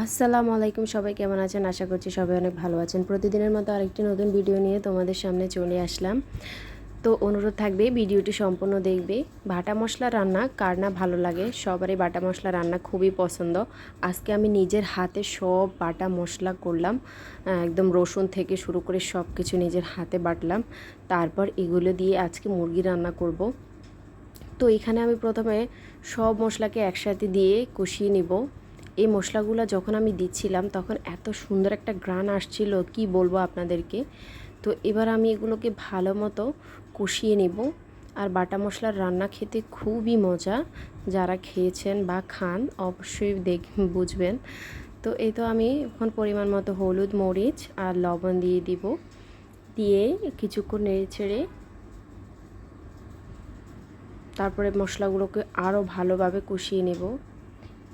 আসসালামু আলাইকুম সবাই, কেমন আছেন? আশা করছি সবাই অনেক ভালো আছেন। প্রতিদিনের মতো আরেকটি নতুন ভিডিও নিয়ে তোমাদের সামনে চলে আসলাম। তো অনুরোধ থাকবে, ভিডিওটি সম্পূর্ণ দেখবে। বাটা মশলা রান্না কার না ভালো লাগে? সবারই বাটা মশলা রান্না খুবই পছন্দ। আজকে আমি নিজের হাতে সব বাটা মশলা করলাম। একদম রসুন থেকে শুরু করে সব কিছু নিজের হাতে বাটলাম। তারপর এগুলো দিয়ে আজকে মুরগি রান্না করব। তো এখানে আমি প্রথমে সব মশলাকে একসাথে দিয়ে কষিয়ে নিব। এই মশলাগুলো যখন আমি দিচ্ছিলাম, তখন এত সুন্দর একটা গ্রান আসছিল, কি বলব আপনাদেরকে? তো এবার আমি এগুলোকে ভালো মতো কষিয়ে নেব। আর বাটা মশলার রান্না খেতে খুবই মজা। যারা খেয়েছেন বা খান, অবশ্যই দেখ, বুঝবেন। তো এই তো আমি এখন পরিমাণ মতো হলুদ, মরিচ আর লবণ দিয়ে দিব। দিয়ে কিছুক্ষণ নেড়ে ছেড়ে তারপরে মশলাগুলোকে আরও ভালোভাবে কষিয়ে নেব।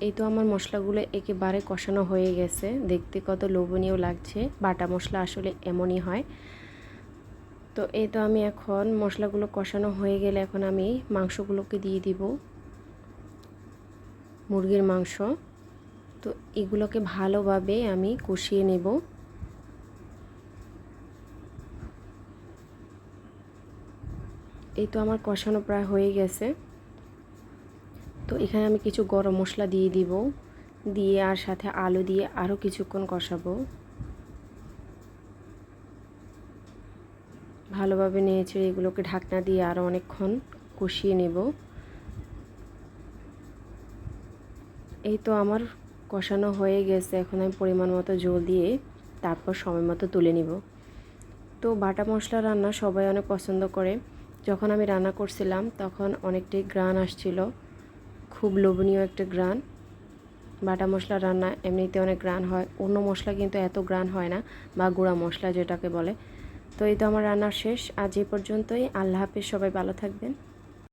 এই তো আমার মশলাগুলো একেবারে কষানো হয়ে গেছে। দেখতে কত লোভনীয় লাগছে। বাটা মশলা আসলে এমনই হয়। তো এই তো আমি এখন মশলাগুলো কষানো হয়ে গেলে এখন আমি মাংসগুলোকে দিয়ে দিব। মুরগির মাংস। তো এগুলোকে ভালোভাবে আমি কষিয়ে নেব। এই তো আমার কষানো প্রায় হয়ে গেছে। তো এখানে আমি কিছু গরম মশলা দিয়ে দিব। দিয়ে আর সাথে আলু দিয়ে আরও কিছুক্ষণ কষাবো। ভালোভাবে নিয়েছে এগুলোকে ঢাকনা দিয়ে আরও অনেকক্ষণ কষিয়ে নেব। এই তো আমার কষানো হয়ে গেছে। এখন আমি পরিমাণ মতো জল দিয়ে তারপর সময় মতো তুলে নিব। তো বাটা মশলা রান্না সবাই অনেক পছন্দ করে। যখন আমি রান্না করছিলাম তখন অনেকটাই গ্রান আসছিল। খুব লোভনীয় একটা গ্রান। বাটা মশলা রান্না এমনিতে অনেক গ্রান হয়। অন্য মশলা কিন্তু এত গ্রান হয় না, বা গুঁড়া মশলা যেটাকে বলে। তো এই তো আমার রান্না শেষ। আজ এই পর্যন্তই। আল্লাহ হাফিজ। সবাই ভালো থাকবেন।